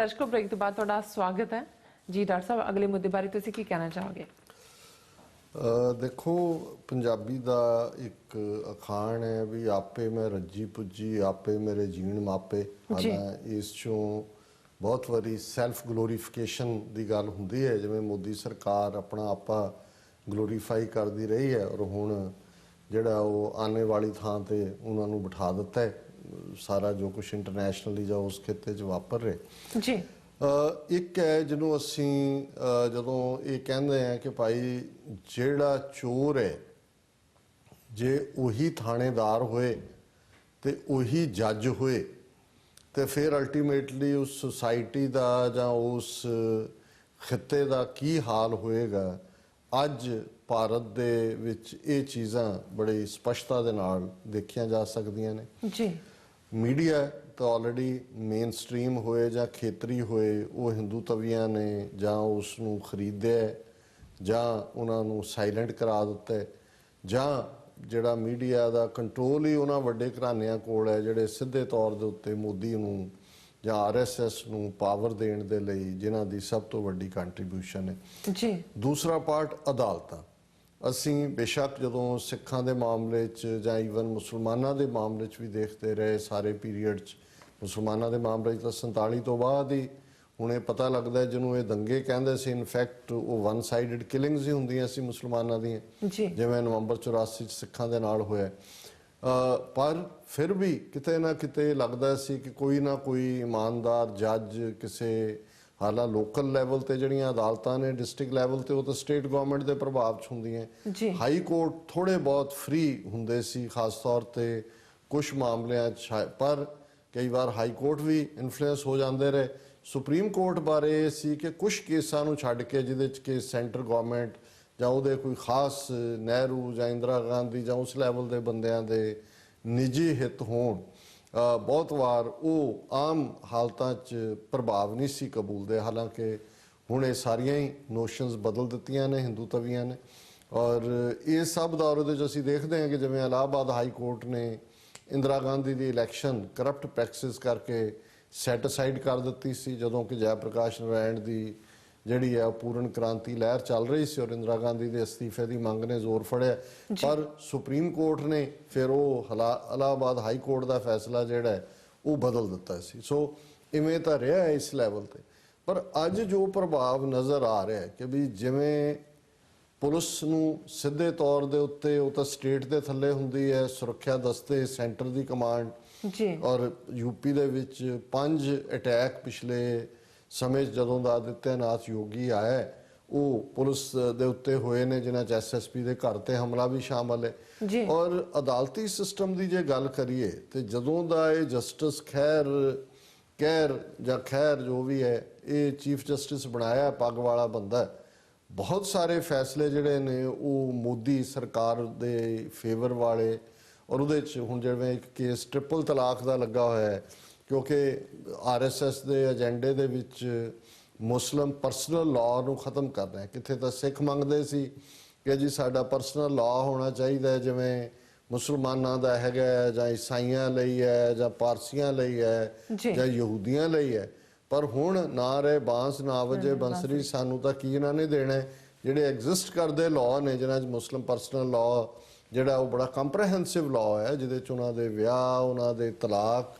ਦਰਸ਼ਕੋ break ਤੋਂ ਬਾਅਦ ਤੁਹਾਡਾ ਸਵਾਗਤ ਹੈ ਜੀ ਡਾਕਟਰ ਸਾਹਿਬ ਅਗਲੇ ਮੁੱਦੇ ਬਾਰੇ ਤੁਸੀਂ ਕੀ ਕਹਿਣਾ ਚਾਹੋਗੇ ਅ, ਦੇਖੋ ਪੰਜਾਬੀ ਦਾ ਇੱਕ ਅਖਾਣ ਹੈ ਵੀ ਆਪੇ ਮੈਂ ਰੱਜੀ ਪੁੱਜੀ ਆਪੇ ਮੇਰੇ ਜੀਣ ਮਾਪੇ। ਹਾਲਾਂ ਇਸ ਚੋਂ ਬਹੁਤ ਵਾਰੀ ਸੈਲਫ ਗਲੋਰੀਫਿਕੇਸ਼ਨ ਦੀ ਗੱਲ ਹੁੰਦੀ ਹੈ ਜਿਵੇਂ ਮੋਦੀ ਸਰਕਾਰ ਆਪਣਾ ਆਪਾ ਗਲੋਰੀਫਾਈ ਕਰਦੀ ਰਹੀ ਹੈ ਔਰ ਹੁਣ ਜਿਹੜਾ ਉਹ ਆਨੇ ਵਾਲੀ ਥਾਂ ਤੇ ਉਹਨਾਂ ਨੂੰ ਬਿਠਾ ਦਿੱਤਾ ਹੈ। ਸਾਰਾ ਜੋ ਕੁਝ ਇੰਟਰਨੈਸ਼ਨਲੀ ਜਾਂ ਉਸ ਖਿੱਤੇ 'ਚ ਵਾਪਰ ਰਿਹਾ ਜੀ। ਇੱਕ ਹੈ ਜਿਹਨੂੰ ਅਸੀਂ ਜਦੋਂ ਇਹ ਕਹਿੰਦੇ ਆ ਕਿ ਭਾਈ ਜਿਹੜਾ ਚੋਰ ਹੈ ਜੇ ਉਹੀ ਥਾਣੇਦਾਰ ਹੋਏ ਤੇ ਉਹੀ ਜੱਜ ਹੋਏ ਤੇ ਫਿਰ ਅਲਟੀਮੇਟਲੀ ਉਸ ਸੁਸਾਇਟੀ ਦਾ ਜਾਂ ਉਸ ਖਿੱਤੇ ਦਾ ਕੀ ਹਾਲ ਹੋਏਗਾ ਅੱਜ ਭਾਰਤ ਦੇ ਵਿੱਚ ਇਹ ਚੀਜ਼ਾਂ ਬੜੀ ਸਪਸ਼ਟਤਾ ਦੇ ਨਾਲ ਦੇਖੀਆਂ ਜਾ ਸਕਦੀਆਂ ਨੇ। ਜੀ। ਮੀਡੀਆ ਤਾਂ ਆਲਰੇਡੀ ਮੇਨ ਸਟ੍ਰੀਮ ਹੋਏ ਜਾਂ ਖੇਤਰੀ ਹੋਏ ਉਹ ਹਿੰਦੂ ਤਵੀਆਂ ਨੇ ਜਾਂ ਉਸ ਨੂੰ ਖਰੀਦਿਆ ਜਾਂ ਉਹਨਾਂ ਨੂੰ ਸਾਇਲੈਂਟ ਕਰਾ ਦਿੱਤਾ ਜਾਂ ਜਿਹੜਾ ਮੀਡੀਆ ਦਾ ਕੰਟਰੋਲ ਹੀ ਉਹਨਾਂ ਵੱਡੇ ਘਰਾਣਿਆਂ ਕੋਲ ਹੈ ਜਿਹੜੇ ਸਿੱਧੇ ਤੌਰ ਦੇ ਉੱਤੇ ਮੋਦੀ ਨੂੰ ਜਾਂ ਆਰਐਸਐਸ ਨੂੰ ਪਾਵਰ ਦੇਣ ਦੇ ਲਈ ਜਿਨ੍ਹਾਂ ਦੀ ਸਭ ਤੋਂ ਵੱਡੀ ਕੰਟਰੀਬਿਊਸ਼ਨ ਹੈ। ਜੀ। ਦੂਸਰਾ ਪਾਰਟ ਅਦਾਲਤਾਂ। ਅਸੀਂ ਬੇਸ਼ੱਕ ਜਦੋਂ ਸਿੱਖਾਂ ਦੇ ਮਾਮਲੇ 'ਚ ਜਾਂ ਈਵਨ ਮੁਸਲਮਾਨਾਂ ਦੇ ਮਾਮਲੇ 'ਚ ਵੀ ਦੇਖਦੇ ਰਹੇ ਸਾਰੇ ਪੀਰੀਅਡ 'ਚ ਮੁਸਲਮਾਨਾਂ ਦੇ ਮਾਮਲੇ 'ਚ ਤਾਂ 47 ਤੋਂ ਬਾਅਦ ਹੀ ਹੁਣ ਇਹ ਪਤਾ ਲੱਗਦਾ ਜਿਹਨੂੰ ਇਹ ਦੰਗੇ ਕਹਿੰਦੇ ਸੀ ਇਨਫੈਕਟ ਉਹ ਵਨ ਸਾਈਡਡ ਕਿਲਿੰਗਸ ਹੀ ਹੁੰਦੀਆਂ ਸੀ ਮੁਸਲਮਾਨਾਂ ਦੀਆਂ। ਜਿਵੇਂ ਨਵੰਬਰ 84 ਚ ਸਿੱਖਾਂ ਦੇ ਨਾਲ ਹੋਇਆ। ਪਰ ਫਿਰ ਵੀ ਕਿਤੇ ਨਾ ਕਿਤੇ ਲੱਗਦਾ ਸੀ ਕਿ ਕੋਈ ਨਾ ਕੋਈ ਇਮਾਨਦਾਰ ਜੱਜ ਕਿਸੇ ਹਾਲਾ ਲੋਕਲ ਲੈਵਲ ਤੇ ਜਿਹੜੀਆਂ ਅਦਾਲਤਾਂ ਨੇ ਡਿਸਟ੍ਰਿਕਟ ਲੈਵਲ ਤੇ ਉਹ ਤਾਂ ਸਟੇਟ ਗਵਰਨਮੈਂਟ ਦੇ ਪ੍ਰਭਾਵ ਚ ਹੁੰਦੀਆਂ। ਹਾਈ ਕੋਰਟ ਥੋੜੇ ਬਹੁਤ ਫ੍ਰੀ ਹੁੰਦੇ ਸੀ ਖਾਸ ਤੌਰ ਤੇ ਕੁਝ ਮਾਮਲਿਆਂ 'ਚ ਪਰ ਕਈ ਵਾਰ ਹਾਈ ਕੋਰਟ ਵੀ ਇਨਫਲੂਐਂਸ ਹੋ ਜਾਂਦੇ ਰਹੇ ਸੁਪਰੀਮ ਕੋਰਟ ਬਾਰੇ ਸੀ ਕਿ ਕੁਝ ਕੇਸਾਂ ਨੂੰ ਛੱਡ ਕੇ ਜਿਹਦੇ 'ਚ ਕਿ ਸੈਂਟਰ ਗਵਰਨਮੈਂਟ ਜਾਂ ਉਹਦੇ ਕੋਈ ਖਾਸ ਨਹਿਰੂ ਜਾਂ ਇੰਦਰਾ ਗਾਂਧੀ ਜਾਂ ਉਸ ਲੈਵਲ ਦੇ ਬੰਦਿਆਂ ਦੇ ਨਿੱਜੀ ਹਿੱਤ ਹੋਣ ਬਹੁਤ ਵਾਰ ਉਹ ਆਮ ਹਾਲਤਾਂ 'ਚ ਪ੍ਰਭਾਵ ਨਹੀਂ ਸੀ ਕਬੂਲਦੇ ਹਾਲਾਂਕਿ ਹੁਣ ਇਹ ਸਾਰੀਆਂ ਹੀ ਨੋਸ਼ਨਸ ਬਦਲ ਦਿੱਤੀਆਂ ਨੇ ਹਿੰਦੂ ਤਵੀਆਂ ਨੇ। ਔਰ ਇਹ ਸਭ ਦਾ ਦੇ ਵਿੱਚ ਅਸੀਂ ਦੇਖਦੇ ਹਾਂ ਕਿ ਜਿਵੇਂ ਇਲਾਹਾਬਾਦ ਹਾਈ ਕੋਰਟ ਨੇ ਇੰਦਰਾ ਗਾਂਧੀ ਦੀ ਇਲੈਕਸ਼ਨ ਕਰਪਟ ਪ੍ਰੈਕਟਿਸ ਕਰਕੇ ਸੈਟ ਅਸਾਈਡ ਕਰ ਦਿੱਤੀ ਸੀ, ਜਦੋਂ ਕਿ ਜੈ ਪ੍ਰਕਾਸ਼ ਨਾਰਾਇਣ ਦੀ ਜਿਹੜੀ ਹੈ ਉਹ ਪੂਰਨ ਕ੍ਰਾਂਤੀ ਲਹਿਰ ਚੱਲ ਰਹੀ ਸੀ ਔਰ ਇੰਦਰਾ ਗਾਂਧੀ ਦੇ ਅਸਤੀਫੇ ਦੀ ਮੰਗ ਨੇ ਜ਼ੋਰ ਫੜਿਆ। ਪਰ ਸੁਪਰੀਮ ਕੋਰਟ ਨੇ ਫਿਰ ਉਹ ਹਲਾ- ਇਲਾਹਾਬਾਦ ਹਾਈ ਕੋਰਟ ਦਾ ਫੈਸਲਾ ਜਿਹੜਾ ਹੈ ਉਹ ਬਦਲ ਦਿੱਤਾ ਸੀ। ਸੋ ਇਵੇਂ ਤਾਂ ਰਿਹਾ ਹੈ ਇਸ ਲੈਵਲ ਤੇ। ਪਰ ਅੱਜ ਜੋ ਪ੍ਰਭਾਵ ਨਜ਼ਰ ਆ ਰਿਹਾ ਹੈ ਕਿ ਵੀ ਜਿਵੇਂ ਪੁਲਿਸ ਨੂੰ ਸਿੱਧੇ ਤੌਰ ਦੇ ਉੱਤੇ ਉਹ ਤਾਂ ਸਟੇਟ ਦੇ ਥੱਲੇ ਹੁੰਦੀ ਹੈ ਸੁਰੱਖਿਆ ਦਸਤੇ ਸੈਂਟਰ ਦੀ ਕਮਾਂਡ ਜੀ। ਔਰ ਯੂਪੀ ਦੇ ਵਿੱਚ ਪੰਜ ਅਟੈਕ ਪਿਛਲੇ ਸਮੇਂ ਜਦੋਂ ਦਾ ਆਦਿੱਤਿਆਨਾਥ ਯੋਗੀ ਆਇਆ ਉਹ ਪੁਲਿਸ ਦੇ ਉੱਤੇ ਹੋਏ ਨੇ ਜਿਨ੍ਹਾਂ 'ਚ ਐਸਐਸਪੀ ਦੇ ਘਰ ਤੇ ਹਮਲਾ ਵੀ ਸ਼ਾਮਲ ਹੈ ਜੀ। ਔਰ ਅਦਾਲਤੀ ਸਿਸਟਮ ਦੀ ਜੇ ਗੱਲ ਕਰੀਏ ਤੇ ਜਦੋਂ ਦਾ ਇਹ ਜਸਟਿਸ ਖੈਰ ਖੈਰ ਜਾਂ ਖੈਰ ਜੋ ਵੀ ਹੈ ਇਹ ਚੀਫ ਜਸਟਿਸ ਬਣਾਇਆ ਪੱਗ ਵਾਲਾ ਬੰਦਾ। ਬਹੁਤ ਸਾਰੇ ਫੈਸਲੇ ਜਿਹੜੇ ਨੇ ਉਹ ਮੋਦੀ ਸਰਕਾਰ ਦੇ ਫੇਵਰ ਵਾਲੇ ਔਰ ਉਹਦੇ ਚ ਹੁਣ ਜਿਵੇਂ ਇੱਕ ਕੇਸ ਟ੍ਰਿਪਲ ਤਲਾਕ ਦਾ ਲੱਗਾ ਹੋਇਆ ਹੈ ਕਿਉਂਕਿ ਆਰਐਸਐਸ ਦੇ ਏਜੰਡੇ ਦੇ ਵਿੱਚ ਮੁਸਲਮ ਪਰਸਨਲ ਲਾਅ ਨੂੰ ਖਤਮ ਕਰਨਾ ਹੈ ਕਿੱਥੇ ਤਾਂ ਸਿੱਖ ਮੰਗਦੇ ਸੀ ਕਿ ਜੀ ਸਾਡਾ ਪਰਸਨਲ ਲਾਅ ਹੋਣਾ ਚਾਹੀਦਾ ਜਿਵੇਂ ਮੁਸਲਮਾਨਾਂ ਦਾ ਹੈਗਾ ਜਾਂ ਈਸਾਈਆਂ ਲਈ ਹੈ ਜਾਂ ਪਾਰਸੀਆਂ ਲਈ ਹੈ ਜੀ। ਯਹੂਦੀਆਂ ਲਈ ਹੈ ਪਰ ਹੁਣ ਨਾ ਰਹੇ ਬਾਂਸ ਨਾ ਵਜੇ ਬੰਸਰੀ ਸਾਨੂੰ ਤਾਂ ਕੀ ਇਹਨਾਂ ਨੇ ਦੇਣਾ? ਜਿਹੜੇ ਐਗਜ਼ਿਸਟ ਕਰਦੇ ਲਾਅ ਨੇ ਜਿਨ੍ਹਾਂ 'ਚ ਮੁਸਲਮ ਪਰਸਨਲ ਲਾਅ ਜਿਹੜਾ ਉਹ ਬੜਾ ਕੰਪਰੈਹੈਂਸਿਵ ਲਾਅ ਹੈ ਜਿਹਦੇ 'ਚ ਉਹਨਾਂ ਦੇ ਵਿਆਹ ਉਹਨਾਂ ਦੇ ਤਲਾਕ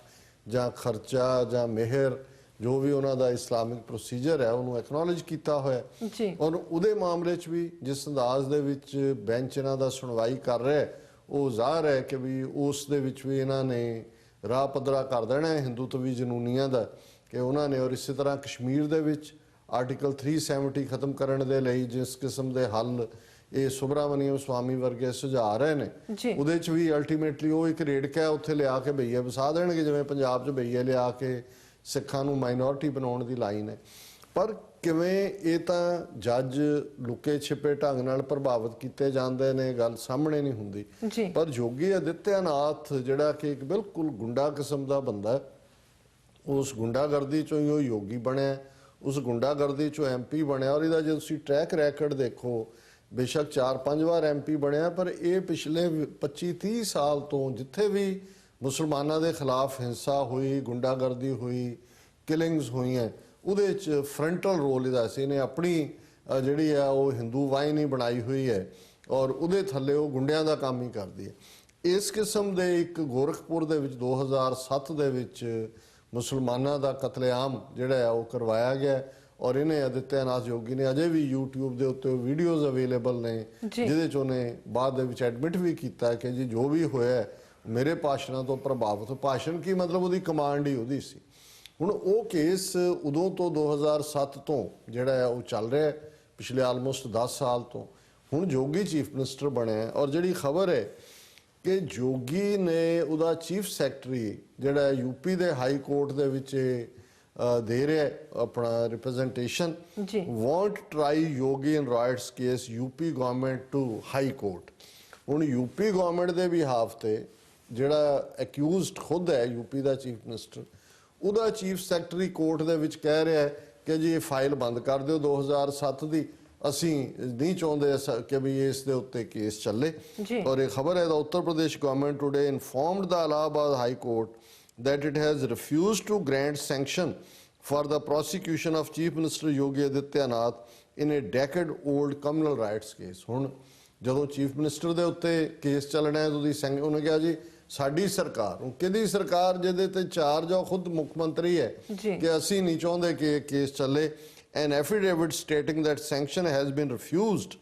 ਜਾਂ ਖਰਚਾ ਜਾਂ ਮਿਹਰ ਜੋ ਵੀ ਉਹਨਾਂ ਦਾ ਇਸਲਾਮਿਕ ਪ੍ਰੋਸੀਜਰ ਹੈ ਉਹਨੂੰ ਐਕਨੋਲਜ ਕੀਤਾ ਹੋਇਆ। ਜੀ ਔਰ ਉਹਦੇ ਮਾਮਲੇ 'ਚ ਵੀ ਜਿਸ ਅੰਦਾਜ਼ ਦੇ ਵਿੱਚ ਬੈਂਚ ਇਹਨਾਂ ਦਾ ਸੁਣਵਾਈ ਕਰ ਰਿਹਾ ਹੈ, ਉਹ ਜ਼ਾਹਰ ਹੈ ਕਿ ਵੀ ਉਸ ਦੇ ਵਿੱਚ ਵੀ ਇਹਨਾਂ ਨੇ ਰਾਹ ਪੱਧਰਾ ਕਰ ਦੇਣਾ ਹੈ ਹਿੰਦੂਤਵੀ ਜਨੂਨੀਆਂ ਦਾ ਕਿ ਉਹਨਾਂ ਨੇ ਔਰ ਇਸੇ ਤਰ੍ਹਾਂ ਕਸ਼ਮੀਰ ਦੇ ਵਿੱਚ ਆਰਟੀਕਲ 370 ਖਤਮ ਕਰਨ ਦੇ ਲਈ ਜਿਸ ਕਿਸਮ ਦੇ ਹੱਲ ਇਹ ਸੁਬਰਾਮਨੀਅਮ ਸਵਾਮੀ ਵਰਗੇ ਸੁਝਾ ਰਹੇ ਨੇ। ਉਹਦੇ 'ਚ ਵੀ ਅਲਟੀਮੇਟਲੀ ਉਹ ਇੱਕ ਰੇੜਕਾ ਹੈ ਉੱਥੇ ਲਿਆ ਕੇ ਬਈਏ ਵਸਾ ਦੇਣਗੇ ਜਿਵੇਂ ਪੰਜਾਬ 'ਚ ਬਈਏ ਲਿਆ ਕੇ ਸਿੱਖਾਂ ਨੂੰ ਮਾਈਨੋਰਿਟੀ ਬਣਾਉਣ ਦੀ ਲਾਈਨ ਹੈ। ਪਰ ਕਿਵੇਂ ਇਹ ਤਾਂ ਜੱਜ ਲੁਕੇ ਛਿਪੇ ਢੰਗ ਨਾਲ ਪ੍ਰਭਾਵਿਤ ਕੀਤੇ ਜਾਂਦੇ ਨੇ ਗੱਲ ਸਾਹਮਣੇ ਨਹੀਂ ਹੁੰਦੀ। ਪਰ ਯੋਗੀ ਆਦਿੱਤਿਆਨਾਥ ਜਿਹੜਾ ਕਿ ਇੱਕ ਬਿਲਕੁਲ ਗੁੰਡਾ ਕਿਸਮ ਦਾ ਬੰਦਾ ਹੈ ਉਸ ਗੁੰਡਾਗਰਦੀ ਚੋਂ ਹੀ ਉਹ ਯੋਗੀ ਬਣਿਆ ਉਸ ਗੁੰਡਾਗਰਦੀ ਚੋਂ ਐਮਪੀ ਬਣਿਆ ਔਰ ਇਹਦਾ ਜੇ ਤੁਸੀਂ ਟਰੈਕ ਰੈਕੋਰਡ ਦੇਖੋ ਬੇਸ਼ੱਕ 4-5 ਵਾਰ ਐਮਪੀ ਬਣਿਆ, ਪਰ ਇਹ ਪਿਛਲੇ 25-30 ਸਾਲ ਤੋਂ ਜਿੱਥੇ ਵੀ ਮੁਸਲਮਾਨਾਂ ਦੇ ਖਿਲਾਫ ਹਿੰਸਾ ਹੋਈ, ਗੁੰਡਾਗਰਦੀ ਹੋਈ, ਕਿਲਿੰਗਸ ਹੋਈਆਂ, ਉਹਦੇ ਚ ਫਰੰਟਲ ਰੋਲ ਇਹਦਾ ਸੀ। ਇਹਨੇ ਆਪਣੀ ਜਿਹੜੀ ਆ, ਉਹ ਹਿੰਦੂ ਵਾਹਿਨੀ ਬਣਾਈ ਹੋਈ ਹੈ ਔਰ ਉਹਦੇ ਥੱਲੇ ਉਹ ਗੁੰਡਿਆਂ ਦਾ ਕੰਮ ਹੀ ਕਰਦੀ ਹੈ। ਇਸ ਕਿਸਮ ਦੇ ਇੱਕ ਗੋਰਖਪੁਰ ਦੇ ਵਿੱਚ 2007 ਦੇ ਵਿੱਚ ਮੁਸਲਮਾਨਾਂ ਦਾ ਕਤਲੇਆਮ ਜਿਹੜਾ ਹੈ, ਉਹ ਕਰਵਾਇਆ ਗਿਆ। ਔਰ ਇਹਨੇ ਅਦਿੱਤਿਆਨਾਥ ਯੋਗੀ ਨੇ ਅਜੇ ਵੀ YouTube ਦੇ ਉੱਤੇ ਵੀਡੀਓਜ਼ ਅਵੇਲੇਬਲ ਨੇ। ਜਿਹਦੇ ਚ ਉਹਨੇ ਬਾਅਦ ਦੇ ਵਿੱਚ ਐਡਮਿਟ ਵੀ ਕੀਤਾ ਕਿ ਜੀ ਜੋ ਵੀ ਹੋਇਆ ਮੇਰੇ ਭਾਸ਼ਣਾਂ ਤੋਂ ਪ੍ਰਭਾਵਿਤ ਭਾਸ਼ਣ ਕੀ ਮਤਲਬ ਉਹਦੀ ਕਮਾਂਡ ਹੀ ਉਹਦੀ ਸੀ ਹੁਣ ਉਹ ਕੇਸ ਉਦੋਂ ਤੋਂ 2007 ਤੋਂ ਜਿਹੜਾ ਹੈ ਉਹ ਚੱਲ ਰਿਹਾ ਹੈ ਪਿਛਲੇ ਆਲਮੋਸਟ 10 ਸਾਲ ਤੋਂ ਹੁਣ ਜੋਗੀ ਚੀਫ ਮਿਨਿਸਟਰ ਬਣਿਆ ਔਰ ਜਿਹੜੀ ਖਬਰ ਹੈ ਕਿ ਜੋਗੀ ਨੇ ਉਹਦਾ ਚੀਫ ਸੈਕਟਰੀ ਜਿਹੜਾ ਯੂਪੀ ਦੇ ਹਾਈ ਕੋਰਟ ਦੇ ਵਿੱਚ ਦੇ ਰਿਹਾ ਆਪਣਾ ਰਿਪਰੈਜ਼ੈਂਟੇਸ਼ਨ ਜੀ। Won't try Yogi in riots case UP government to high court ਹੁਣ ਯੂਪੀ ਗਵਰਨਮੈਂਟ ਦੇ ਵੀ ਹਾਫ ਤੇ ਜਿਹੜਾ ਅਕਿਊਜ਼ਡ ਖੁਦ ਹੈ ਯੂਪੀ ਦਾ ਚੀਫ ਮਿਨਿਸਟਰ ਉਹਦਾ ਚੀਫ ਸੈਕਟਰੀ ਕੋਰਟ ਦੇ ਵਿੱਚ ਕਹਿ ਰਿਹਾ ਹੈ ਕਿ ਜੀ ਇਹ ਫਾਈਲ ਬੰਦ ਕਰ ਦਿਓ 2007 ਦੀ ਅਸੀਂ ਨਹੀਂ ਚਾਹੁੰਦੇ ਕਿ ਵੀ ਇਸ ਦੇ ਉੱਤੇ ਕੇਸ ਚੱਲੇ। ਔਰ ਇਹ ਖਬਰ ਹੈ ਦਾ Uttar Pradesh government today informed the Allahabad High Court that it has refused to grant sanction for the prosecution of Chief Minister Yogi Adityanath in a decade old communal rights case ਹੁਣ ਜਦੋਂ chief minister ਦੇ ਉੱਤੇ case ਚੱਲਣਾ ਹੈ ਉਹਦੀ ਸੰਗ ਉਹਨੇ ਕਿਹਾ ਜੀ ਸਾਡੀ ਸਰਕਾਰ ਉਹ ਕਿਹਦੀ ਸਰਕਾਰ ਜਿਹਦੇ ਤੇ ਚਾਰਜ ਆ ਖੁਦ ਮੁੱਖ ਮੰਤਰੀ ਹੈ। ਕਿ ਅਸੀਂ ਨਹੀਂ ਚਾਹੁੰਦੇ ਕਿ ਇਹ ਕੇਸ ਚੱਲੇ an affidavit stating that sanction has been refused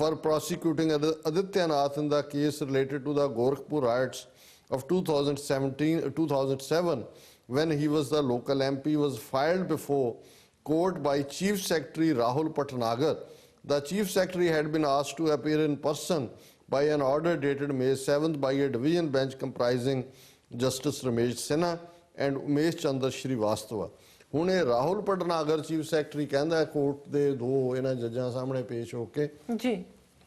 for prosecuting Adi- Adityanath in the case related to the Gorakhpur riots of 2017 2007 when he was the local MP was filed before court by Chief Secretary Rahul Patnagar. The Chief Secretary had been asked to appear in person by an order dated May 7th by a division bench comprising Justice Ramesh Sinha and Umesh Chandra Srivastava. ਹੁਣ ਇਹ Rahul Bhatnagar chief secretary ਕਹਿੰਦਾ court ਦੇ ਦੋ ਇਹਨਾਂ ਜੱਜਾਂ ਸਾਹਮਣੇ ਪੇਸ਼ ਹੋ ਕੇ ਜੀ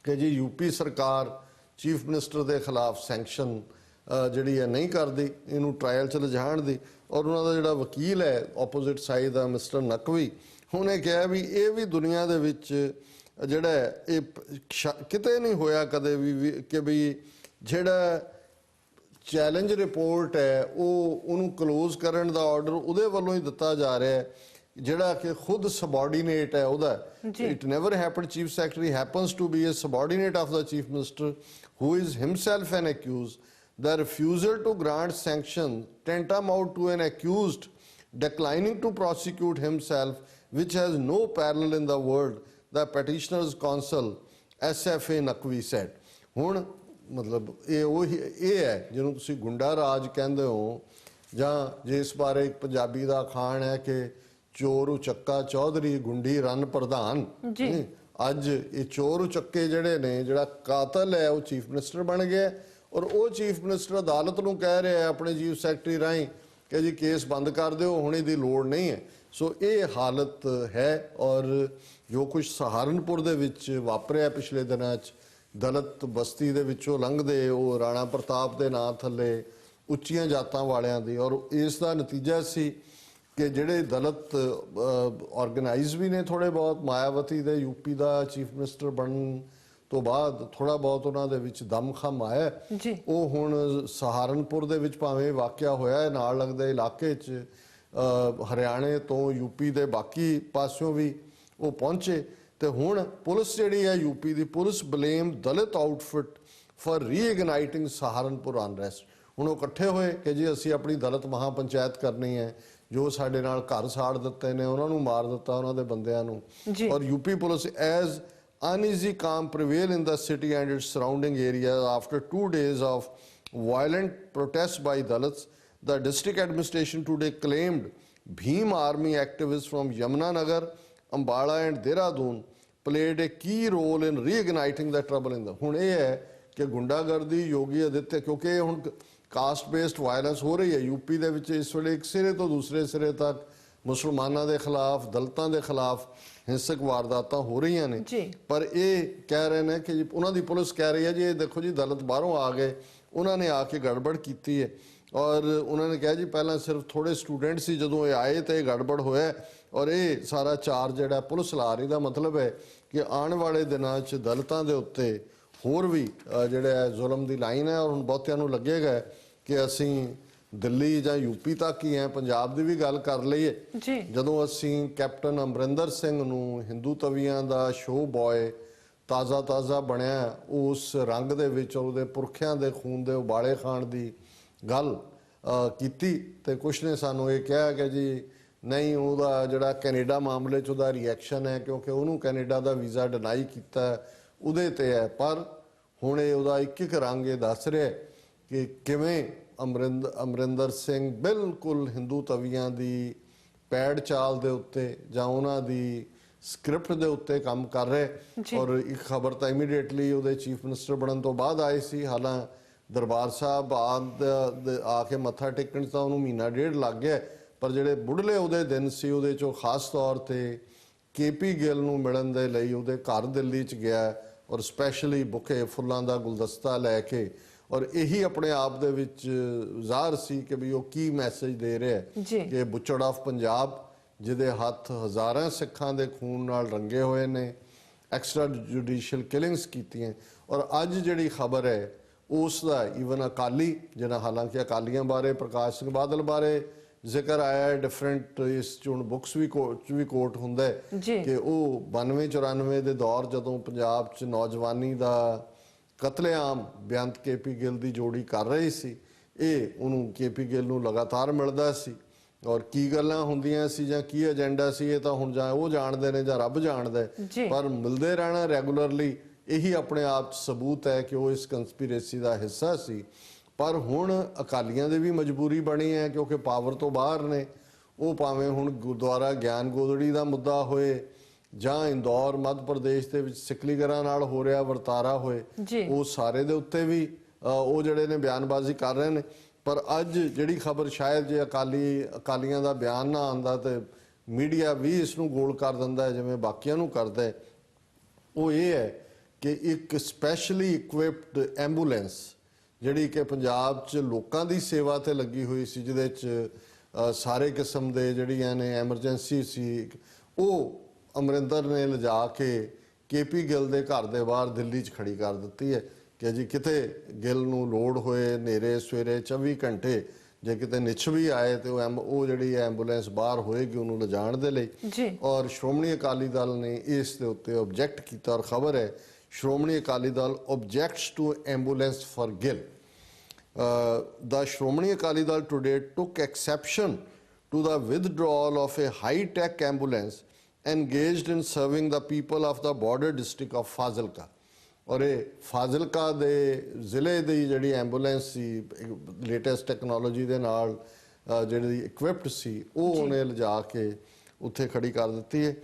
ਕਿ ਜੀ ਯੂਪੀ ਸਰਕਾਰ ਚੀਫ ਮਿਨਿਸਟਰ ਦੇ ਖਿਲਾਫ ਸੈਂਕਸ਼ਨ ਜਿਹੜੀ ਹੈ ਨਹੀਂ ਕਰਦੀ ਇਹਨੂੰ ਟ੍ਰਾਇਲ ਚ ਲਿਜਾਣ ਦੀ। ਔਰ ਉਹਨਾਂ ਦਾ ਜਿਹੜਾ ਵਕੀਲ ਹੈ ਆਪੋਜ਼ਿਟ ਸਾਈਡ ਦਾ ਮਿਸਟਰ ਨਕਵੀ ਉਹਨੇ ਕਿਹਾ ਵੀ ਇਹ ਵੀ ਦੁਨੀਆ ਦੇ ਵਿੱਚ ਜਿਹੜਾ ਹੈ, ਇਹ ਕਿਤੇ ਨਹੀਂ ਹੋਇਆ ਕਦੇ ਵੀ ਕਿ ਵੀ ਜਿਹੜਾ ਚੈਲੰਜ ਰਿਪੋਰਟ ਹੈ ਉਹ ਉਹਨੂੰ ਕਲੋਜ਼ ਕਰਨ ਦਾ ਆਰਡਰ ਉਹਦੇ ਵੱਲੋਂ ਹੀ ਦਿੱਤਾ ਜਾ ਰਿਹਾ ਹੈ। ਜਿਹੜਾ ਕਿ ਖੁਦ ਸਬਆਰਡੀਨੇਟ ਹੈ ਉਹਦਾ। It never happened chief secretary happens to be a subordinate of the chief minister who is himself an accused the refusal to grant sanction tantamount to an accused declining to prosecute himself which has no parallel in the world the petitioner's counsel sfa naqvi said ਹੁਣ ਮਤਲਬ ਇਹ ਉਹ ਇਹ ਹੈ ਜਿਹਨੂੰ ਤੁਸੀਂ ਗੁੰਡਾ ਰਾਜ ਕਹਿੰਦੇ ਹੋ ਜਾਂ ਜਿਸ ਬਾਰੇ ਇੱਕ ਪੰਜਾਬੀ ਦਾ ਖਾਣ ਹੈ ਕਿ ਚੋਰ ਉਚੱਕਾ ਚੌਧਰੀ ਗੁੰਡੀ ਰਨ ਪ੍ਰਧਾਨ ਜੀ। ਅੱਜ ਇਹ ਚੋਰ ਉਚੱਕੇ ਜਿਹੜੇ ਨੇ ਜਿਹੜਾ ਕਾਤਲ ਹੈ ਉਹ ਚੀਫ ਮਿਨਿਸਟਰ ਬਣ ਗਿਆ ਔਰ ਉਹ ਚੀਫ ਮਿਨਿਸਟਰ ਅਦਾਲਤ ਨੂੰ ਕਹਿ ਰਿਹਾ ਹੈ ਆਪਣੇ ਚੀਫ ਸੈਕਟਰੀ ਰਾਹੀਂ ਕਿ ਜੀ ਕੇਸ ਬੰਦ ਕਰ ਦਿਓ, ਹੁਣ ਦੀ ਲੋੜ ਨਹੀਂ ਹੈ। ਸੋ ਇਹ ਹਾਲਤ ਹੈ ਔਰ ਜੋ ਕੁਝ ਸਹਾਰਨਪੁਰ ਦੇ ਵਿੱਚ ਵਾਪਰਿਆ ਪਿਛਲੇ ਦਿਨਾਂ 'ਚ, ਦਲਿਤ ਬਸਤੀ ਦੇ ਵਿੱਚੋਂ ਲੰਘਦੇ ਉਹ ਰਾਣਾ ਪ੍ਰਤਾਪ ਦੇ ਨਾਂ ਥੱਲੇ ਉੱਚੀਆਂ ਜਾਤਾਂ ਵਾਲਿਆਂ ਦੀ ਔਰ ਇਸ ਦਾ ਨਤੀਜਾ ਸੀ ਕਿ ਜਿਹੜੇ ਦਲਤ ਆਰਗੇਨਾਈਜ਼ ਵੀ ਨੇ ਥੋੜੇ ਬਹੁਤ, ਮਾਇਆਵਤੀ ਦੇ ਯੂਪੀ ਦਾ ਚੀਫ ਮਿਨਿਸਟਰ ਬਣਨ ਤੋਂ ਬਾਅਦ ਥੋੜਾ ਬਹੁਤ ਉਹਨਾਂ ਦੇ ਵਿੱਚ ਦਮਖਮ ਆਇਆ। ਉਹ ਹੁਣ ਸਹਾਰਨਪੁਰ ਦੇ ਵਿੱਚ ਭਾਵੇਂ ਵਾਕਿਆ ਹੋਇਆ ਹੈ ਨਾਲ ਲੱਗਦੇ ਇਲਾਕੇ 'ਚ ਹਰਿਆਣੇ ਤੋਂ ਯੂਪੀ ਦੇ ਬਾਕੀ ਪਾਸਿਓਂ ਵੀ ਉਹ ਪਹੁੰਚੇ ਤੇ ਹੁਣ ਪੁਲਿਸ ਜਿਹੜੀ ਹੈ UP the police blame Dalit outfit for reigniting Saharanpur unrest ਹੁਣ ਉਹ ਇਕੱਠੇ ਹੋਏ ਕਿ ਜੀ ਅਸੀਂ ਆਪਣੀ ਦਲਿਤ ਮਹਾਪੰਚਾਇਤ ਕਰਨੀ ਹੈ ਜੋ ਸਾਡੇ ਨਾਲ ਘਰ ਸਾੜ ਦਿੱਤੇ ਨੇ ਉਹਨਾਂ ਨੂੰ ਮਾਰ ਦਿੱਤਾ ਉਹਨਾਂ ਦੇ ਬੰਦਿਆਂ ਨੂੰ। ਔਰ UP police as uneasy calm prevail in the city and its surrounding areas after two days of violent protests by Dalits. The district administration today claimed Bhim army activists from Yamunanagar, Ambala and Dehradun played a key role in reigniting the trouble in the ਹੁਣ ਇਹ ਹੈ ਕਿ ਗੁੰਡਾਗਰਦੀ ਯੋਗੀ ਆਦਿੱਤਿਆ ਕਿਉਂਕਿ ਇਹ ਹੁਣ caste based violence ਹੋ ਰਹੀ ਹੈ ਯੂਪੀ ਦੇ ਵਿੱਚ ਇਸ ਵੇਲੇ ਇੱਕ ਸਿਰੇ ਤੋਂ ਦੂਸਰੇ ਸਿਰੇ ਤੱਕ ਮੁਸਲਮਾਨਾਂ ਦੇ ਖਿਲਾਫ ਦਲਿਤਾਂ ਦੇ ਖਿਲਾਫ ਹਿੰਸਕ ਵਾਰਦਾਤਾਂ ਹੋ ਰਹੀਆਂ ਨੇ। ਪਰ ਇਹ ਕਹਿ ਰਹੇ ਨੇ ਕਿ ਉਹਨਾਂ ਦੀ ਪੁਲਿਸ ਕਹਿ ਰਹੀ ਹੈ ਜੀ ਇਹ ਦੇਖੋ ਜੀ ਦਲਿਤ ਬਾਹਰੋਂ ਆ ਗਏ। ਉਹਨਾਂ ਨੇ ਆ ਕੇ ਗੜਬੜ ਕੀਤੀ ਹੈ। ਔਰ ਉਹਨਾਂ ਨੇ ਕਿਹਾ ਜੀ ਪਹਿਲਾਂ ਸਿਰਫ ਥੋੜੇ ਸਟੂਡੈਂਟ ਸੀ ਜਦੋਂ ਇਹ ਆਏ ਤੇ ਗੜਬੜ ਹੋਇਆ ਔਰ ਇਹ ਸਾਰਾ ਚਾਰਜ ਜਿਹੜਾ ਪੁਲਿਸ ਲਾ ਰਹੀ ਦਾ ਮਤਲਬ ਹੈ ਕਿ ਆਉਣ ਵਾਲੇ ਦਿਨਾਂ 'ਚ ਦਲਿਤਾਂ ਦੇ ਉੱਤੇ ਹੋਰ ਵੀ ਜਿਹੜਾ ਜ਼ੁਲਮ ਦੀ ਲਾਈਨ ਹੈ। ਔਰ ਹੁਣ ਬਹੁਤਿਆਂ ਨੂੰ ਲੱਗੇਗਾ ਕਿ ਅਸੀਂ ਦਿੱਲੀ ਜਾਂ ਯੂਪੀ ਤੱਕ ਹੀ ਹੈ ਪੰਜਾਬ ਦੀ ਵੀ ਗੱਲ ਕਰ ਲਈਏ। ਜੀ। ਜਦੋਂ ਅਸੀਂ ਕੈਪਟਨ ਅਮਰਿੰਦਰ ਸਿੰਘ ਨੂੰ ਹਿੰਦੂ ਤਵੀਆਂ ਦਾ ਸ਼ੋਅ ਬॉय ਤਾਜ਼ਾ ਤਾਜ਼ਾ ਬਣਿਆ ਉਸ ਰੰਗ ਦੇ ਵਿੱਚ ਉਹਦੇ ਪੁਰਖਿਆਂ ਦੇ ਖੂਨ ਦੇ ਉਬਾਲੇ ਖਾਣ ਦੀ ਗੱਲ ਕੀਤੀ ਤੇ ਕੁਛ ਨੇ ਸਾਨੂੰ ਇਹ ਕਿਹਾ ਕਿ ਜੀ ਨਹੀਂ ਉਹਦਾ ਜਿਹੜਾ ਕੈਨੇਡਾ ਮਾਮਲੇ 'ਚ ਉਹਦਾ ਰਿਐਕਸ਼ਨ ਹੈ ਕਿਉਂਕਿ ਉਹਨੂੰ ਕੈਨੇਡਾ ਦਾ ਵੀਜ਼ਾ ਡਿਨਾਈ ਕੀਤਾ ਉਹਦੇ ਤੇ ਹੈ। ਪਰ ਹੁਣ ਇਹ ਉਹਦਾ ਇੱਕ ਇੱਕ ਰੰਗ ਇਹ ਦੱਸ ਰਿਹਾ ਹੈ ਕਿ ਕਿਵੇਂ ਅਮਰਿੰਦ ਅਮਰਿੰਦਰ ਸਿੰਘ ਬਿਲਕੁਲ ਹਿੰਦੂ ਤਵੀਆਂ ਦੀ ਪੈੜ ਚਾਲ ਦੇ ਉੱਤੇ ਜਾਂ ਉਹਨਾਂ ਦੀ ਸਕ੍ਰਿਪਟ ਦੇ ਉੱਤੇ ਕੰਮ ਕਰ ਰਹੇ ਔਰ ਇੱਕ ਖਬਰ ਤਾਂ ਇਮੀਡੀਏਟਲੀ ਉਹਦੇ ਚੀਫ ਮਿਨਿਸਟਰ ਬਣਨ ਤੋਂ ਬਾਅਦ ਆਈ ਸੀ। ਹਾਲਾਂ ਦਰਬਾਰ ਸਾਹਿਬ ਆਦ ਆ ਕੇ ਮੱਥਾ ਟੇਕਣ ਤਾਂ ਉਹਨੂੰ ਮਹੀਨਾ ਡੇਢ ਲੱਗ ਗਿਆ। ਪਰ ਜਿਹੜੇ ਬੁੱਢਲੇ ਉਹਦੇ ਦਿਨ ਸੀ ਉਹਦੇ ਚੋਂ ਖਾਸ ਤੌਰ ਤੇ ਕੇਪੀ ਗਿੱਲ ਨੂੰ ਮਿਲਣ ਦੇ ਲਈ ਉਹਦੇ ਘਰ ਦਿੱਲੀ 'ਚ ਗਿਆ ਔਰ ਸਪੈਸ਼ਲੀ ਬੁਕੇ ਫੁੱਲਾਂ ਦਾ ਗੁਲਦਸਤਾ ਲੈ ਕੇ ਔਰ ਇਹੀ ਆਪਣੇ ਆਪ ਦੇ ਵਿੱਚ ਜ਼ਾਹਰ ਸੀ ਕਿ ਵੀ ਉਹ ਕੀ ਮੈਸੇਜ ਦੇ ਰਿਹਾ ਹੈ। ਕਿ ਬੁੱਚੜ ਆਫ ਪੰਜਾਬ ਜਿਹਦੇ ਹੱਥ ਹਜ਼ਾਰਾਂ ਸਿੱਖਾਂ ਦੇ ਖੂਨ ਨਾਲ ਰੰਗੇ ਹੋਏ ਨੇ ਐਕਸਟਰਾ ਜੁਡੀਸ਼ੀਅਲ ਕਿਲਿੰਗਸ ਕੀਤੀਆਂ ਔਰ ਅੱਜ ਜਿਹੜੀ ਖਬਰ ਹੈ ਉਸ ਦਾ ਈਵਨ ਅਕਾਲੀ ਜਿਹੜਾ ਹਾਲਾਂਕਿ ਅਕਾਲੀਆਂ ਬਾਰੇ ਪ੍ਰਕਾਸ਼ ਸਿੰਘ ਬਾਦਲ ਬਾਰੇ ਜ਼ਿਕਰ ਆਇਆ ਹੈ ਡਿਫਰੈਂਟ ਇਸ ਚੁਣ ਬੁక్స్ ਵੀ ਕੋਟ ਵੀ ਕੋਟ ਹੁੰਦਾ ਹੈ। ਕਿ ਉਹ 92 94 ਦੇ ਦੌਰ ਜਦੋਂ ਪੰਜਾਬ 'ਚ ਨੌਜਵਾਨੀ ਦਾ ਕਤਲੇਆਮ ਬੇਅੰਤ ਕੇਪੀ ਗਿੱਲ ਦੀ ਜੋੜੀ ਕਰ ਰਹੀ ਸੀ। ਇਹ ਉਹਨੂੰ ਕੇਪੀ ਗਿੱਲ ਨੂੰ ਲਗਾਤਾਰ ਮਿਲਦਾ ਸੀ ਔਰ ਕੀ ਗੱਲਾਂ ਹੁੰਦੀਆਂ ਸੀ ਜਾਂ ਕੀ ਏਜੰਡਾ ਸੀ ਇਹ ਤਾਂ ਹੁਣ ਜਾਂ ਉਹ ਜਾਣਦੇ ਨੇ ਜਾਂ ਰੱਬ ਜਾਣਦਾ। ਪਰ ਮਿਲਦੇ ਰਹਿਣਾ ਰੈਗੂਲਰਲੀ ਇਹੀ ਆਪਣੇ ਆਪ 'ਚ ਸਬੂਤ ਹੈ ਕਿ ਉਹ ਇਸ ਕਨਸਪੀਰੇਸੀ ਦਾ ਹਿੱਸਾ ਸੀ। ਪਰ ਹੁਣ ਅਕਾਲੀਆਂ ਦੇ ਵੀ ਮਜਬੂਰੀ ਬਣੀ ਹੈ ਕਿਉਂਕਿ ਪਾਵਰ ਤੋਂ ਬਾਹਰ ਨੇ। ਉਹ ਭਾਵੇਂ ਹੁਣ ਗੁਰਦੁਆਰਾ ਗਿਆਨ ਗੋਦੜੀ ਦਾ ਮੁੱਦਾ ਹੋਏ ਜਾਂ ਇੰਦੌਰ ਮੱਧ ਪ੍ਰਦੇਸ਼ ਦੇ ਵਿੱਚ ਸਿਕਲੀਗਰਾਂ ਨਾਲ ਹੋ ਰਿਹਾ ਵਰਤਾਰਾ ਹੋਏ। ਉਹ ਸਾਰੇ ਦੇ ਉੱਤੇ ਵੀ ਉਹ ਜਿਹੜੇ ਨੇ ਬਿਆਨਬਾਜ਼ੀ ਕਰ ਰਹੇ ਨੇ ਪਰ ਅੱਜ ਜਿਹੜੀ ਖਬਰ ਸ਼ਾਇਦ ਜੇ ਅਕਾਲੀ ਅਕਾਲੀਆਂ ਦਾ ਬਿਆਨ ਨਾ ਆਂਦਾ ਤੇ ਮੀਡੀਆ ਵੀ ਇਸ ਨੂੰ ਗੋਲ ਕਰ ਦਿੰਦਾ ਹੈ ਜਿਵੇਂ ਬਾਕੀਆਂ ਨੂੰ ਕਰਦਾ ਹੈ ਉਹ ਇਹ ਹੈ ਕਿ ਇੱਕ ਸਪੈਸ਼ਲੀ ਇਕਵਿਪਡ ਐਂਬੂਲੈਂਸ ਜਿਹੜੀ ਕਿ ਪੰਜਾਬ 'ਚ ਲੋਕਾਂ ਦੀ ਸੇਵਾ ਤੇ ਲੱਗੀ ਹੋਈ ਸੀ ਜਿਹਦੇ 'ਚ ਸਾਰੇ ਕਿਸਮ ਦੇ ਜਿਹੜੀਆਂ ਨੇ ਐਮਰਜੈਂਸੀ ਸੀ ਉਹ ਅਮਰਿੰਦਰ ਨੇ ਲਿਜਾ ਕੇ ਕੇਪੀ ਗਿੱਲ ਦੇ ਘਰ ਦੇ ਬਾਹਰ ਦਿੱਲੀ 'ਚ ਖੜੀ ਕਰ ਦਿੱਤੀ ਹੈ ਕਿ ਜੀ ਕਿਤੇ ਗਿੱਲ ਨੂੰ ਲੋਡ ਹੋਏ ਨੇਰੇ ਸਵੇਰੇ 24 ਘੰਟੇ ਜੇ ਕਿਤੇ ਨਿਛ ਵੀ ਆਏ ਤੇ ਉਹ ਉਹ ਜਿਹੜੀ ਐਂਬੂਲੈਂਸ ਬਾਹਰ ਹੋਏਗੀ ਉਹਨੂੰ ਲਿਜਾਣ ਦੇ ਲਈ। ਔਰ ਸ਼੍ਰੋਮਣੀ ਅਕਾਲੀ ਦਲ ਨੇ ਇਸ ਦੇ ਉੱਤੇ ਆਬਜੈਕਟ ਕੀਤਾ ਔਰ ਖਬਰ ਹੈ Shiromani Akali Dal objects to ambulance for Gill the Shromani Akali Dal today took exception to the withdrawal of a high-tech ambulance engaged in serving the people of the border district of Fazilka. ਔਰ ਇਹ ਫਾਜ਼ਿਲਕਾ ਦੇ ਜ਼ਿਲ੍ਹੇ ਦੀ ਜਿਹੜੀ ambulance ਸੀ latest technology ਦੇ ਨਾਲ ਅ, ਜਿਹੜੀ equipped ਸੀ ਉਹ ਉਹਨੇ ਲਿਜਾ ਕੇ ਉੱਥੇ ਖੜੀ ਕਰ ਦਿੱਤੀ ਹੈ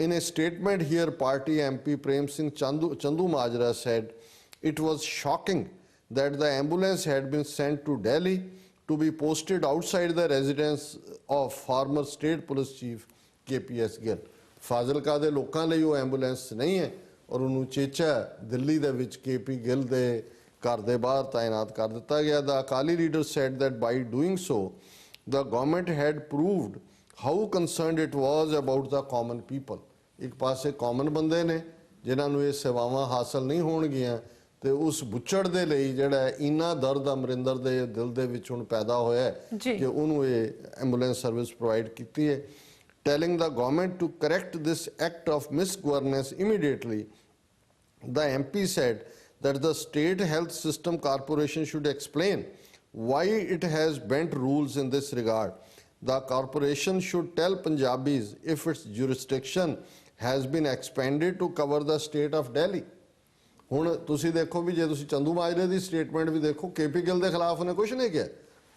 in a statement here party MP Prem Singh Chandu Chandu Majra said it was shocking that the ambulance had been sent to Delhi to be posted outside the residence of former state police chief KPS Gill. Fazilka ਦੇ ਲੋਕਾਂ ਲਈ ਉਹ ambulance ਨਹੀਂ ਹੈ ਔਰ ਉਹਨੂੰ ਚੇਚਾ ਦਿੱਲੀ ਦੇ ਵਿੱਚ ਕੇਪੀ ਗਿੱਲ ਦੇ ਘਰ ਦੇ ਬਾਹਰ ਤਾਇਨਾਤ ਕਰ ਦਿੱਤਾ ਗਿਆ। ਦਾ Akali leader said that by doing so the government had proved how concerned it was about the common people ਇੱਕ ਪਾਸੇ ਕਾਮਨ ਬੰਦੇ ਨੇ ਜਿਨ੍ਹਾਂ ਨੂੰ ਇਹ ਸੇਵਾਵਾਂ ਹਾਸਲ ਨਹੀਂ ਹੋਣਗੀਆਂ ਤੇ ਉਸ ਬੁੱਚੜ ਦੇ ਲਈ ਜਿਹੜਾ ਇੰਨਾ ਦਰਦ ਅਮਰਿੰਦਰ ਦੇ ਦਿਲ ਦੇ ਵਿੱਚ ਹੁਣ ਪੈਦਾ ਹੋਇਆ। ਕਿ ਉਹਨੂੰ ਇਹ ਐਂਬੂਲੈਂਸ ਸਰਵਿਸ ਪ੍ਰੋਵਾਈਡ ਕੀਤੀ ਹੈ। Telling the government to correct this act of misgovernance immediately the MP said that the State Health System Corporation should explain why it has bent rules in this regard. The corporation should tell Punjabis if its jurisdiction has been expanded to cover the state of Delhi. ਹੁਣ ਤੁਸੀਂ ਦੇਖੋ ਵੀ ਜੇ ਤੁਸੀਂ ਚੰਦੂ ਮਾਜਰੇ ਦੀ statement ਵੀ ਦੇਖੋ KP Gill ਦੇ ਖਿਲਾਫ ਉਹਨੇ ਕੁਝ ਨਹੀਂ ਕਿਹਾ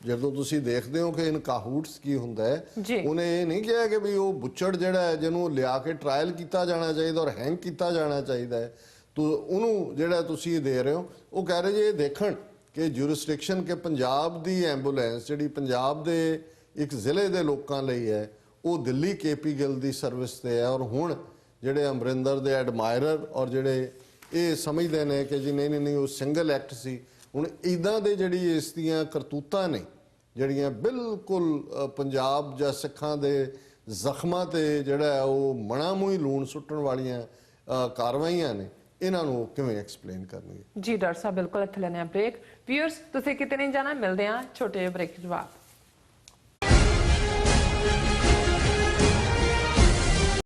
ਜਦੋਂ ਤੁਸੀਂ ਦੇਖਦੇ ਹੋ ਕਿ ਇਨ ਕਾਹੂਟਸ ਕੀ ਹੁੰਦਾ ਹੈ। ਉਹਨੇ ਇਹ ਨਹੀਂ ਕਿਹਾ ਕਿ ਵੀ ਉਹ ਬੁੱਚੜ ਜਿਹੜਾ ਹੈ ਜਿਹਨੂੰ ਲਿਆ ਕੇ ਟ੍ਰਾਇਲ ਕੀਤਾ ਜਾਣਾ ਚਾਹੀਦਾ ਔਰ ਹੈਂਗ ਕੀਤਾ ਜਾਣਾ ਚਾਹੀਦਾ ਹੈ ਤੋ ਉਹਨੂੰ ਜਿਹੜਾ ਤੁਸੀਂ ਦੇ ਰਹੇ ਹੋ ਉਹ ਕਹਿ ਰਹੇ ਜੀ ਇਹ ਦੇਖਣ ਕਿ ਜੁਰਿਸਡਿਕਸ਼ਨ ਕਿ ਪੰਜਾਬ ਦੀ ਐਂਬੂਲੈਂਸ ਜਿਹੜੀ ਪੰਜਾਬ ਦੇ ਇੱਕ ਜ਼ਿਲ੍ਹੇ ਦੇ ਲੋਕਾਂ ਲਈ ਹੈ ਉਹ ਦਿੱਲੀ ਕੇਪੀ ਗਿੱਲ ਦੀ ਸਰਵਿਸ ਤੇ ਹੈ ਔਰ ਹੁਣ ਜਿਹੜੇ ਅਮਰਿੰਦਰ ਦੇ ਐਡਮਾਇਰਰ ਔਰ ਜਿਹੜੇ ਇਹ ਸਮਝਦੇ ਨੇ ਕਿ ਜੀ ਨਹੀਂ ਨਹੀਂ ਨਹੀਂ ਉਹ ਸਿੰਗਲ ਐਕਟ ਸੀ ਹੁਣ ਇਦਾਂ ਦੇ ਜਿਹੜੀ ਇਸ ਦੀਆਂ ਕਰਤੂਤਾਂ ਨੇ, ਜਿਹੜੀਆਂ ਬਿਲਕੁਲ ਪੰਜਾਬ ਜਾਂ ਸਿੱਖਾਂ ਦੇ ਜ਼ਖਮਾਂ ਤੇ ਜਿਹੜਾ ਉਹ ਮਣਾ ਮੂੰਹ ਹੀ ਲੂਣ ਸੁੱਟਣ ਵਾਲੀਆਂ ਕਾਰਵਾਈਆਂ ਨੇ, ਇਹਨਾਂ ਨੂੰ ਕਿਵੇਂ ਐਕਸਪਲੇਨ ਕਰਨਗੇ? ਜੀ, ਡਾਕਟਰ ਸਾਹਿਬ, ਬਿਲਕੁਲ ਇੱਥੇ ਲੈਣੇ ਆ ਬ੍ਰੇਕ ਵੀਅਰਸ ਤੁਸੀਂ ਕਿਤੇ ਨਹੀਂ ਜਾਣਾ, ਮਿਲਦੇ ਆ ਛੋਟੇ ਜਿਹੇ ਬ੍ਰੇਕ ਜਵਾਬ